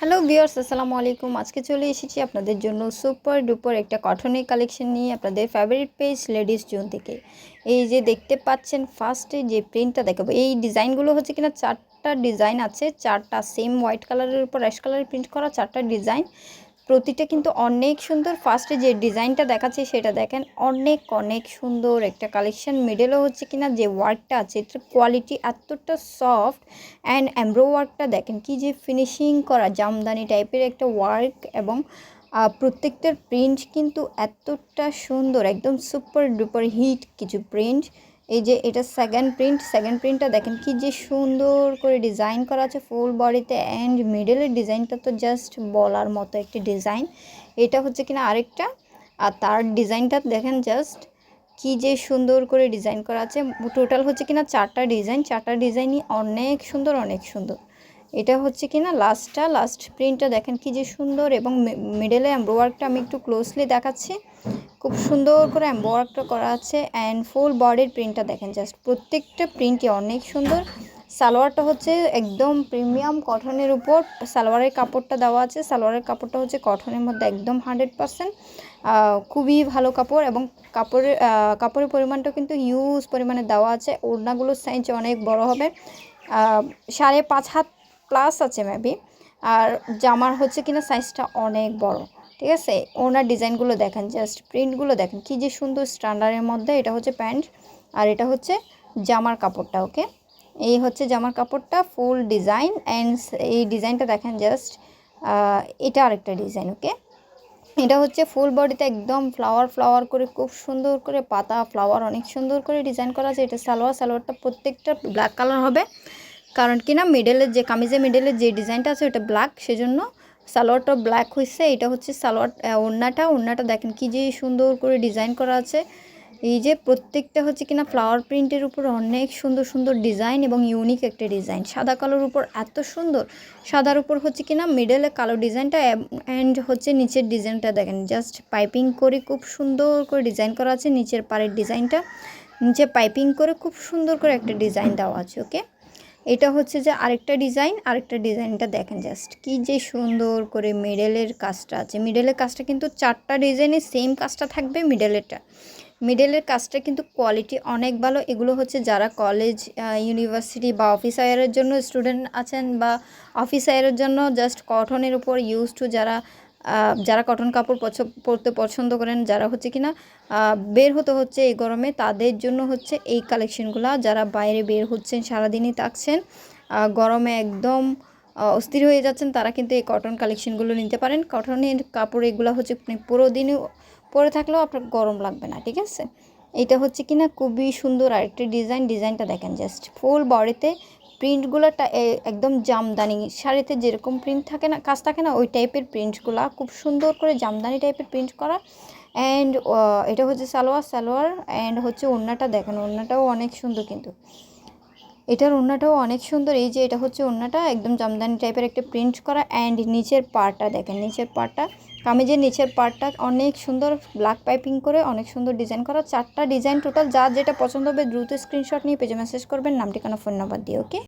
Hello বিয়ার্স আসসালামু আলাইকুম। আজকে চলে এসেছি আপনাদের জন্য সুপার ডুপার একটা কটনের কালেকশন নিয়ে আপনাদের ফেভারিট পেজ লেডিস জোন থেকে। এই যে দেখতে পাচ্ছেন ফার্স্টে যে প্রিন্টটা দেখাবো, এই ডিজাইনগুলো হচ্ছে কিনা চারটা ডিজাইন আছে, চারটা সেম হোয়াইট কালারের উপর অ্যাশ কালারের প্রিন্ট করা, চারটা ডিজাইন প্রতিটা কিন্তু অনেক সুন্দর। ফার্স্টে যে ডিজাইনটা দেখাচ্ছে, সেটা দেখেন অনেক অনেক সুন্দর একটা কালেকশন মিডেলও হচ্ছে কিনা যে ওয়ার্কটা আছে, এটার কোয়ালিটি এতটা সফট অ্যান্ড অ্যাম্ব্রো ওয়ার্কটা দেখেন কি যে ফিনিশিং করা, জামদানি টাইপের একটা ওয়ার্ক এবং প্রত্যেকটার প্রিন্ট কিন্তু এতটা সুন্দর, একদম সুপার ডুপার হিট কিছু প্রিন্ট এই যে এটা সেকেন্ড প্রিন্ট সেকেন্ড প্রিন্টটা দেখেন কি যে সুন্দর করে ডিজাইন করা আছে ফুল বডিতে অ্যান্ড মিডলের ডিজাইনটা তো জাস্ট বলার মতো একটি ডিজাইন এটা হচ্ছে কিনা আরেকটা। আর তার ডিজাইনটা দেখেন জাস্ট কি যে সুন্দর করে ডিজাইন করা আছে। টোটাল হচ্ছে কিনা চারটা ডিজাইন চারটা ডিজাইনই অনেক সুন্দর অনেক সুন্দর। এটা হচ্ছে কিনা লাস্টটা লাস্ট প্রিন্টটা দেখেন কি যে সুন্দর এবং মিডলে এমব্রোয়ার্কটা আমি একটু ক্লোজলি দেখাচ্ছি। খুব সুন্দর করে এমব্রোয়ার্কটা করা আছে অ্যান্ড ফুল বডির প্রিন্টটা দেখেন জাস্ট প্রত্যেকটা প্রিন্টই অনেক সুন্দর। সালোয়ারটা হচ্ছে একদম প্রিমিয়াম কটনের উপর সালোয়ারের কাপড়টা দেওয়া আছে। সালোয়ারের কাপড়টা হচ্ছে কটনের মধ্যে একদম হান্ড্রেড পারসেন্ট খুবই ভালো কাপড় এবং কাপড়ের কাপড়ের পরিমাণটা কিন্তু হিউজ পরিমাণে দেওয়া আছে। ওড়নাগুলোর সাইজ অনেক বড় হবে। সাড়ে পাঁচ হাত প্লাস আছে মেবি আর জামার হচ্ছে কিনা সাইজটা অনেক বড়। ঠিক আছে? ওনার ডিজাইনগুলো দেখেন জাস্ট প্রিন্টগুলো দেখেন। কী যে সুন্দর স্ট্যান্ডার্ডের মধ্যে, এটা হচ্ছে প্যান্ট আর এটা হচ্ছে জামার কাপড়টা ওকে এই হচ্ছে জামার কাপড়টা ফুল ডিজাইন অ্যান্ড এই ডিজাইনটা দেখেন জাস্ট এটা আরেকটা ডিজাইন ওকে এটা হচ্ছে ফুল বডিতে একদম ফ্লাওয়ার ফ্লাওয়ার করে, খুব সুন্দর করে পাতা ফ্লাওয়ার অনেক সুন্দর করে ডিজাইন করা আছে। এটা সালোয়ার, সালোয়ারটা প্রত্যেকটা ব্ল্যাক কালার হবে। কারণ কি না মিডলের যে কামিজে মিডলের যে ডিজাইনটা আছে, ওটা ব্ল্যাক সেজন্য সালোয়ারটা ব্ল্যাক হয়েছে এটা হচ্ছে সালোয়ার ওড়নাটা। ওড়নাটা দেখেন কি যে সুন্দর করে ডিজাইন করা আছে। এই যে প্রত্যেকটা হচ্ছে কিনা ফ্লাওয়ার প্রিন্টের উপর অনেক সুন্দর সুন্দর ডিজাইন এবং ইউনিক একটা ডিজাইন সাদা কালোর উপর এত সুন্দর। সাদার উপর হচ্ছে কিনা মিডলে কালো ডিজাইনটা অ্যান্ড হচ্ছে নিচের ডিজাইনটা দেখেন। জাস্ট পাইপিং করে খুব সুন্দর করে ডিজাইন করা আছে। নিচের পাড়ের ডিজাইনটা নিচে পাইপিং করে খুব সুন্দর করে একটা ডিজাইন দেওয়া আছে ওকে এটা হচ্ছে যে আরেকটা ডিজাইন, আরেকটা ডিজাইনটা দেখেন জাস্ট কি যে সুন্দর করে মিডেলের কাজটা আছে। মিডেলের কাজটা কিন্তু চারটা ডিজাইনে সেম কাজটা থাকবে মিডেলেরটা মিডেলের কাজটা কিন্তু কোয়ালিটি অনেক ভালো। এগুলো হচ্ছে যারা কলেজ ইউনিভার্সিটি বা অফিস আয়ারের জন্য স্টুডেন্ট আছেন বা অফিস আয়ারের জন্য জাস্ট কটনের উপর ইউজ টু যারা যারা কটন কাপড় পছ পরতে পছন্দ করেন, যারা হচ্ছে কিনা বের হতে হচ্ছে এই গরমে, তাদের জন্য হচ্ছে এই কালেকশনগুলো। যারা বাইরে বের হচ্ছেন, সারাদিনই থাকছেন গরমে একদম অস্থির হয়ে যাচ্ছেন, তারা কিন্তু এই কটন কালেকশনগুলো নিতে পারেন। কটনের কাপড় এগুলো হচ্ছে পুরো দিনই পরে থাকলেও আপনার গরম লাগবে না, ঠিক আছে? এটা হচ্ছে কিনা খুবই সুন্দর আরেকটি ডিজাইন। ডিজাইনটা দেখেন জাস্ট ফুল বডিতে প্রিন্টগুলো একদম জামদানি শাড়িতে যেরকম প্রিন্ট থাকে না, কাজ থাকে না, ওই টাইপের প্রিন্টগুলো খুব সুন্দর করে জামদানি টাইপের প্রিন্ট করা। অ্যান্ড এটা হচ্ছে সালোয়ার সালোয়ার অ্যান্ড হচ্ছে ওড়নাটা দেখেন, ওড়নাটাও অনেক সুন্দর কিন্তু। এটার ওড়নাটাও অনেক সুন্দর, এই যে এটা হচ্ছে ওড়নাটা, একদম জামদানি টাইপের একটা প্রিন্ট করা। অ্যান্ড নিচের পার্টটা দেখেন, নিচের পার্টটা কামিজের নিচের পার্টটা অনেক সুন্দর ব্ল্যাক পাইপিং করে, অনেক সুন্দর ডিজাইন করা। চারটা ডিজাইন টোটাল যা যেটা পছন্দ হবে দ্রুত স্ক্রিনশট নিয়ে পেজে মেসেজ করবেন। নাম ঠিকানা ফোন নাম্বার দিয়ে ওকে